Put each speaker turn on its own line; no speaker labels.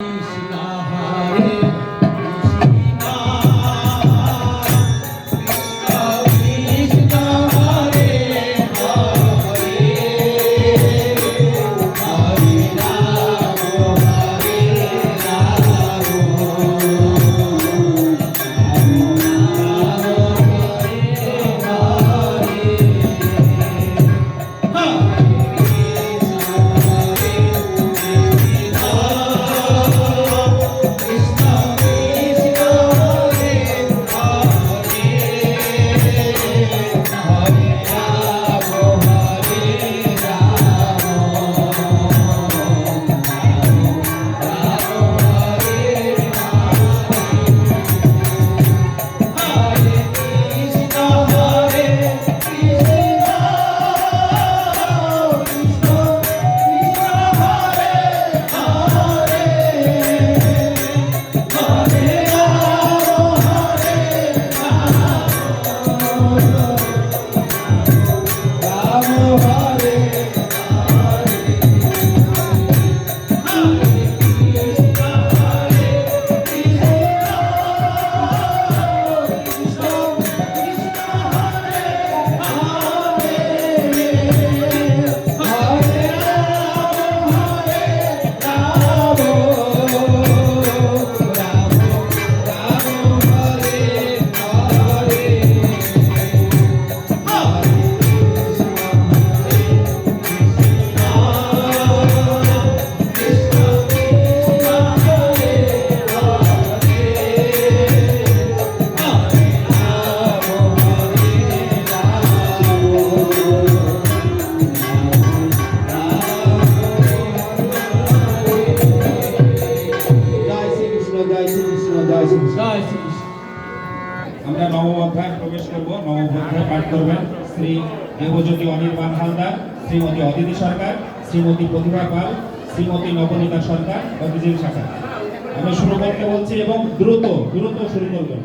জয়
আমরা নবম অধ্যায় প্রবেশ করব। নবম পাঠ করবেন শ্রী দেবজ্যোতি অনির্বাণ হালদার, শ্রীমতী অদিতি সরকার, শ্রীমতী প্রতিভা পাল, শ্রীমতী নবনীতা সরকার অভিজিৎ শাখা। আমরা শুরু করতে বলছি এবং দ্রুত দ্রুত শুরু করবেন।